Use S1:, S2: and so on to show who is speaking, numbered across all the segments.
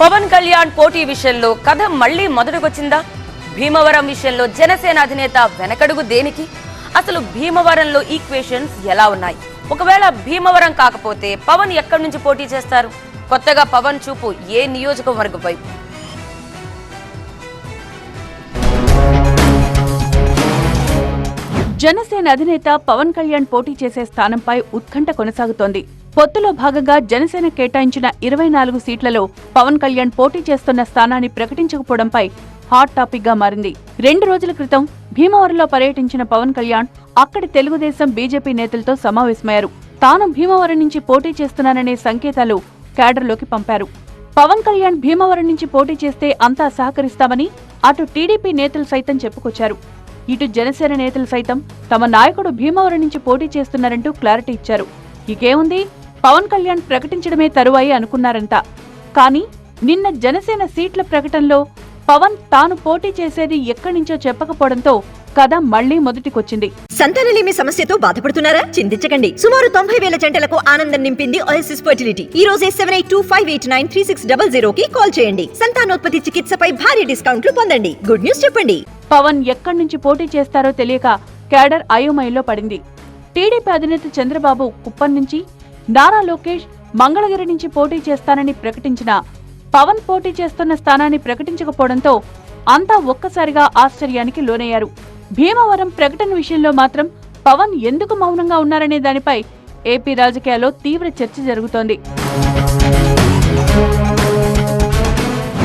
S1: పవన్ కళ్యాణ్ పోటీ విషయంలో కథ మళ్ళీ మొదటికొచ్చిందా? భీమవరం విషయంలో జనసేన అధినేత వెనకడుగు దేనికి? అసలు భీమవరంలో ఈక్వేషన్స్ ఎలా ఉన్నాయి? ఒకవేళ భీమవరం కాకపోతే పవన్ ఎక్కడి నుంచి పోటీ చేస్తారు? కొత్తగా పవన్ చూపు ఏ నియోజకవర్గం వైపు?
S2: జనసేన అధినేత పవన్ కళ్యాణ్ పోటీ చేసే స్థానంపై ఉత్కంఠ కొనసాగుతోంది. పొత్తులో భాగంగా జనసేన కేటాయించిన ఇరవై నాలుగు సీట్లలో పవన్ కళ్యాణ్ పోటీ చేస్తున్న స్థానాన్ని ప్రకటించకపోవడంపై హాట్ టాపిక్గా మారింది. రెండు రోజుల క్రితం భీమవరంలో పర్యటించిన పవన్ కళ్యాణ్ అక్కడి తెలుగుదేశం బీజేపీ నేతలతో సమావేశమయ్యారు. తాను భీమవరం నుంచి పోటీ చేస్తున్నాననే సంకేతాలు క్యాడర్లోకి పంపారు. పవన్ కళ్యాణ్ భీమవరం నుంచి పోటీ చేస్తే అంతా సహకరిస్తామని అటు టీడీపీ నేతలు సైతం చెప్పుకొచ్చారు. ఇటు జనసేన నేతలు సైతం తమ నాయకుడు భీమవరం నుంచి పోటీ చేస్తున్నారంటూ క్లారిటీ ఇచ్చారు. ఇకేముంది? పవన్ కళ్యాణ్ ప్రకటించడమే తరువాయి అనుకున్నారంతా కానీ నిన్న జనసేన సీట్ల ప్రకటనలో పవన్ తాను పోటీ చేసేది ఎక్కడి నుంచో చెప్పకపోవడంతో కథ మళ్ళీ మొదటికొచ్చింది.
S3: సంతానలేమి సమస్యతో బాధపడుతున్నారా? చింతించకండి. సుమారు తొంభై వేల జంటలకు ఆనందం నింపింది ఓఎస్ఎస్ ఫర్టిలిటీ ఈ రోజే seven eight two five eight nine three six double zero కి కాల్ చేయండి. సంతానోత్పత్తి చికిత్సపై భారీ డిస్కౌంట్లు పొందండి. గుడ్ న్యూస్ చెప్పండి.
S2: పవన్ ఎక్కడి నుంచి పోటీ చేస్తారో తెలియక క్యాడర్ అయోమయంలో పడింది. టీడీపీ అధినేత చంద్రబాబు కుప్పం నుంచి నారా లోకేష్ మంగళగిరి నుంచి పోటీ చేస్తానని ప్రకటించిన పవన్ పోటీ చేస్తున్న స్థానాన్ని ప్రకటించకపోవడంతో అంతా ఒక్కసారిగా ఆశ్చర్యానికి లోనయ్యారు. భీమవరం ప్రకటన విషయంలో మాత్రం పవన్ ఎందుకు మౌనంగా ఉన్నారనే దానిపై ఏపీ రాజకీయాల్లో తీవ్ర చర్చ జరుగుతోంది.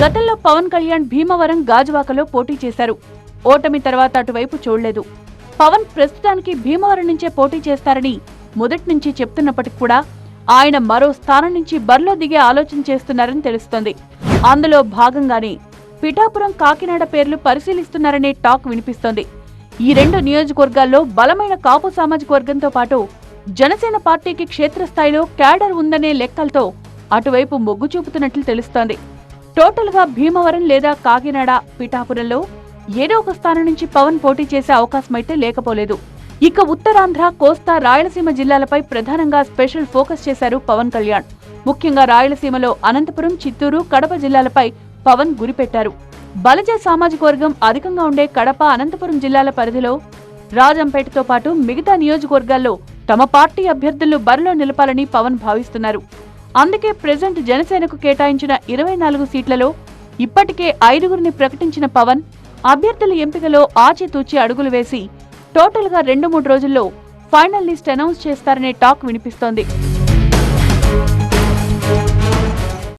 S2: గతంలో పవన్ కళ్యాణ్ భీమవరం గాజువాకలో పోటీ చేశారు. ఓటమి తర్వాత అటువైపు చూడలేదు. పవన్ ప్రస్తుతానికి భీమవరం నుంచే పోటీ చేస్తారని మొదటి నుంచి చెప్తున్నప్పటికి కూడా ఆయన మరో స్థానం నుంచి బరిలో దిగే ఆలోచన చేస్తున్నారని తెలుస్తోంది. అందులో భాగంగానే పిఠాపురం కాకినాడ పేర్లు పరిశీలిస్తున్నారనే టాక్ వినిపిస్తోంది. ఈ రెండు నియోజకవర్గాల్లో బలమైన కాపు సామాజిక వర్గంతో పాటు జనసేన పార్టీకి క్షేత్రస్థాయిలో క్యాడర్ ఉందనే లెక్కలతో అటువైపు మొగ్గు చూపుతున్నట్లు తెలుస్తోంది. టోటల్గా భీమవరం లేదా కాకినాడ పిఠాపురంలో ఏదో ఒక స్థానం నుంచి పవన్ పోటీ చేసే అవకాశమైతే లేకపోలేదు. ఇక ఉత్తరాంధ్ర కోస్తా రాయలసీమ జిల్లాలపై ప్రధానంగా స్పెషల్ ఫోకస్ చేశారు పవన్ కళ్యాణ్. ముఖ్యంగా రాయలసీమలో అనంతపురం చిత్తూరు కడప జిల్లాలపై పవన్ గురిపెట్టారు. బలజ సామాజిక వర్గం అధికంగా ఉండే కడప అనంతపురం జిల్లాల పరిధిలో రాజంపేటతో పాటు మిగతా నియోజకవర్గాల్లో తమ పార్టీ అభ్యర్థులను బరిలో నిలపాలని పవన్ భావిస్తున్నారు. అందుకే ప్రెజెంట్ జనసేనకు కేటాయించిన ఇరవై నాలుగు సీట్లలో ఇప్పటికే ఐదుగురిని ప్రకటించిన పవన్ అభ్యర్థుల ఎంపికలో ఆచితూచి అడుగులు వేసి టోటల్గా రెండు మూడు రోజుల్లో ఫైనల్ లిస్ట్ అనౌన్స్ చేస్తారనే టాక్ వినిపిస్తోంది.